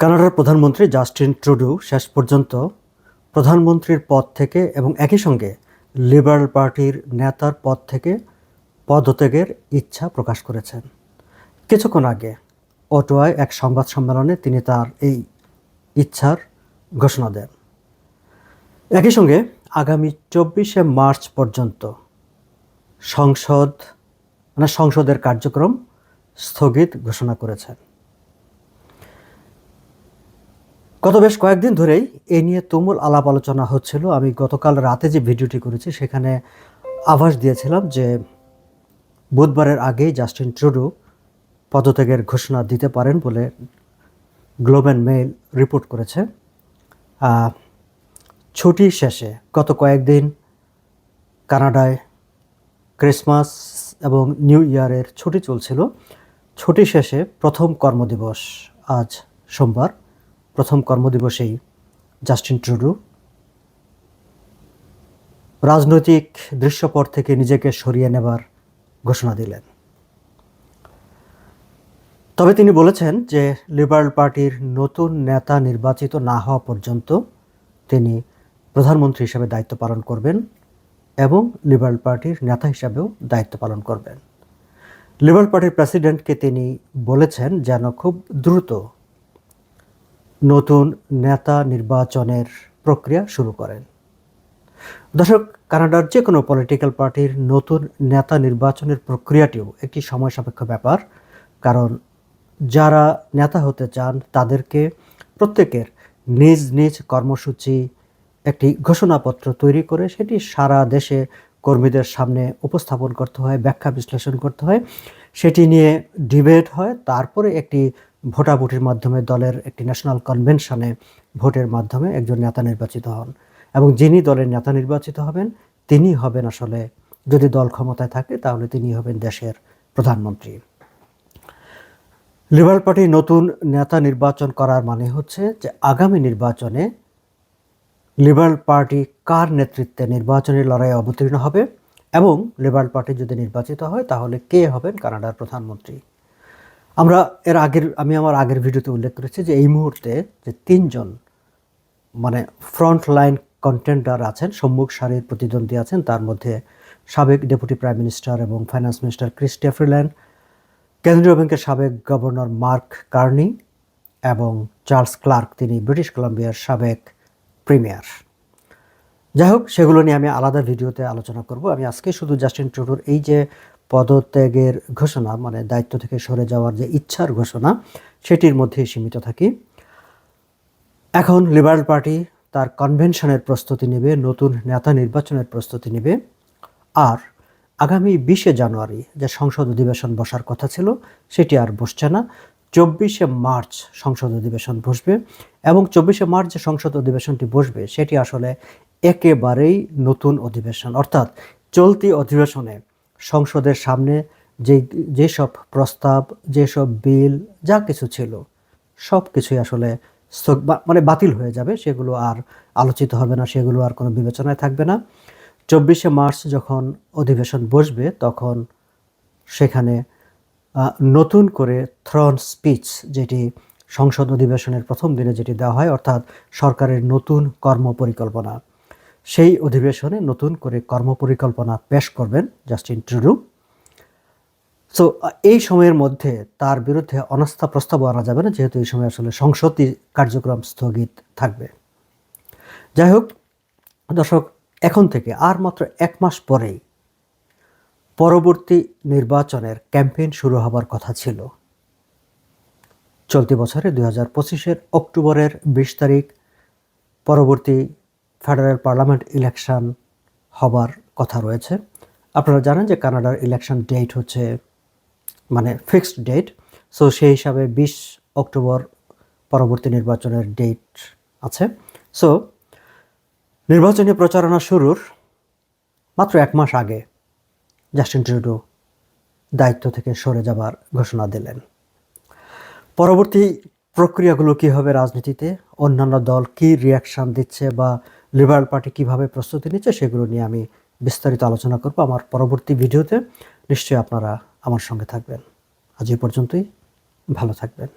কানাডার প্রধানমন্ত্রী Justin Trudeau শেষ পর্যন্ত প্রধানমন্ত্রীর পদ থেকে এবং একই সঙ্গে লিবারেল পার্টির নেতার পদ থেকে পদত্যাগের ইচ্ছা প্রকাশ করেছেন। কিছুক্ষণ আগে অটোয়ায় এক সংবাদ সম্মেলনে তিনি তার এই ইচ্ছার ঘোষণা দেন। একই সঙ্গে আগামী চব্বিশে মার্চ পর্যন্ত সংসদ মানে সংসদের কার্যক্রম স্থগিত ঘোষণা করেছেন। গত বেশ কয়েকদিন ধরেই এ নিয়ে তুমুল আলাপ আলোচনা হচ্ছিল। আমি গতকাল রাতে যে ভিডিওটি করেছি, সেখানে আভাস দিয়েছিলাম যে বুধবারের আগেই জাস্টিন ট্রুডু পদত্যাগের ঘোষণা দিতে পারেন বলে গ্লোবেল মেইল রিপোর্ট করেছে। ছুটি শেষে গত কয়েকদিন কানাডায় ক্রিসমাস এবং নিউ ইয়ারের ছুটি চলছিল। ছুটি শেষে প্রথম কর্মদিবস আজ সোমবার। প্রথম কর্মদিবসেই জাস্টিন ট্রুডু। রাজনৈতিক দৃশ্যপট থেকে নিজেকে সরিয়ে নেবার ঘোষণা দিলেন। তবে তিনি বলেছেন যে, লিবারেল পার্টির নতুন নেতা নির্বাচিত না হওয়া পর্যন্ত তিনি প্রধানমন্ত্রী হিসেবে দায়িত্ব পালন করবেন এবং লিবারেল পার্টির নেতা হিসাবেও দায়িত্ব পালন করবেন। লিবারেল পার্টির প্রেসিডেন্টকে তিনি বলেছেন যেন খুব দ্রুত নতুন নেতা নির্বাচনের প্রক্রিয়া শুরু করেন। দর্শক, কানাডার যে কোনো পলিটিক্যাল পার্টির নতুন নেতা নির্বাচনের প্রক্রিয়াটিও একটি সময় সাপেক্ষ ব্যাপার, কারণ যারা নেতা হতে চান তাদেরকে প্রত্যেকের নিজ নিজ কর্মসূচি, একটি ঘোষণাপত্র তৈরি করে সেটি সারা দেশে কর্মীদের সামনে উপস্থাপন করতে হয়, ব্যাখ্যা বিশ্লেষণ করতে হয়। সেটি নিয়ে ডিবেট হয়, তারপরে একটি ভোটাভুটির মাধ্যমে দলের একটি ন্যাশনাল কনভেনশনে ভোটের মাধ্যমে একজন নেতা নির্বাচিত হন এবং যিনি দলের নেতা নির্বাচিত হবেন, তিনি হবেন আসলে যদি দল ক্ষমতায় থাকে, তাহলে তিনি হবেন দেশের প্রধানমন্ত্রী। লিবারেল পার্টি নতুন নেতা নির্বাচন করার মানে হচ্ছে যে আগামী নির্বাচনে লিবারেল পার্টি কার নেতৃত্বে নির্বাচনী লড়াইয়ে অবতীর্ণ হবে এবং লিবারেল পার্টি যদি নির্বাচিত হয়, তাহলে কে হবেন কানাডার প্রধানমন্ত্রী? আমরা এর আগের, আমি আমার আগের ভিডিওতে উল্লেখ করেছি যে এই মুহূর্তে যে তিনজন মানে ফ্রন্ট লাইন কন্টেন্ডার আছেন, সম্মুখ সারির প্রতিদ্বন্দ্বী আছেন, তার মধ্যে সাবেক ডেপুটি প্রাইম মিনিস্টার এবং ফাইন্যান্স মিনিস্টার ফ্রিল্যান্ড কেন্দ্রীয় ব্যাংকের সাবেক গভর্নর মার্ক কার্নি এবং চার্লস ক্লার্ক তিনি ব্রিটিশ কলাম্বিয়ার সাবেক প্রিমিয়ার যাই হোক, সেগুলো নিয়ে আমি আলাদা ভিডিওতে আলোচনা করব। আমি আজকে শুধু জাস্টিন ট্রুডোর এই যে পদত্যাগের ঘোষণা মানে দায়িত্ব থেকে সরে যাওয়ার যে ইচ্ছার ঘোষণা, সেটির মধ্যেই সীমিত থাকি। এখন লিবারেল পার্টি তার কনভেনশনের প্রস্তুতি নেবে, নতুন নেতা নির্বাচনের প্রস্তুতি নেবে। আর আগামী বিশে জানুয়ারি যে সংসদ অধিবেশন বসার কথা ছিল, সেটি আর বসছে না। চব্বিশে মার্চ সংসদ অধিবেশন বসবে এবং চব্বিশে মার্চ যে সংসদ অধিবেশনটি বসবে, সেটি আসলে একেবারেই নতুন অধিবেশন। অর্থাৎ চলতি অধিবেশনে সংসদের সামনে যে, যেসব প্রস্তাব, যেসব বিল, যা কিছু ছিল, সব কিছুই আসলে মানে বাতিল হয়ে যাবে, সেগুলো আর আলোচিত হবে না, সেগুলো আর কোনো বিবেচনায় থাকবে না। চব্বিশে মার্চ যখন অধিবেশন বসবে, তখন সেখানে নতুন করে থ্রন স্পিচ যেটি সংসদ অধিবেশনের প্রথম দিনে যেটি দেওয়া হয়, অর্থাৎ সরকারের নতুন কর্মপরিকল্পনা সেই অধিবেশনে নতুন করে কর্মপরিকল্পনা পেশ করবেন জাস্টিন ট্রুডু। সো এই সময়ের মধ্যে তার বিরুদ্ধে অনাস্থা প্রস্তাবও আনা যাবে না, যেহেতু এই সময় আসলে সংসদই কার্যক্রম স্থগিত থাকবে। যাই হোক, দর্শক, এখন থেকে আর মাত্র এক মাস পরেই পরবর্তী নির্বাচনের ক্যাম্পেইন শুরু হবার কথা ছিল। চলতি বছরে দুই হাজার পঁচিশের অক্টোবরের বিশ তারিখ, পরবর্তী ফেডারেল পার্লামেন্ট ইলেকশন হবার কথা রয়েছে। আপনারা জানেন যে কানাডার ইলেকশন ডেট হচ্ছে মানে ফিক্সড ডেট, সো সেই হিসাবে বিশ অক্টোবর পরবর্তী নির্বাচনের ডেট আছে। সো নির্বাচনী প্রচারণা শুরুর মাত্র এক মাস আগে জাস্টিন ট্রুডো দায়িত্ব থেকে সরে যাবার ঘোষণা দিলেন। পরবর্তী প্রক্রিয়াগুলো কী হবে রাজনীতিতে? অন্যান্য দল কী রিয়াকশান দিচ্ছে বা লিবারেল পার্টি কীভাবে প্রস্তুতি নিচ্ছে সেগুলো নিয়ে আমি বিস্তারিত আলোচনা করব আমার পরবর্তী ভিডিওতে। নিশ্চয়ই আপনারা আমার সঙ্গে থাকবেন। আজ এই পর্যন্তই। ভালো থাকবেন।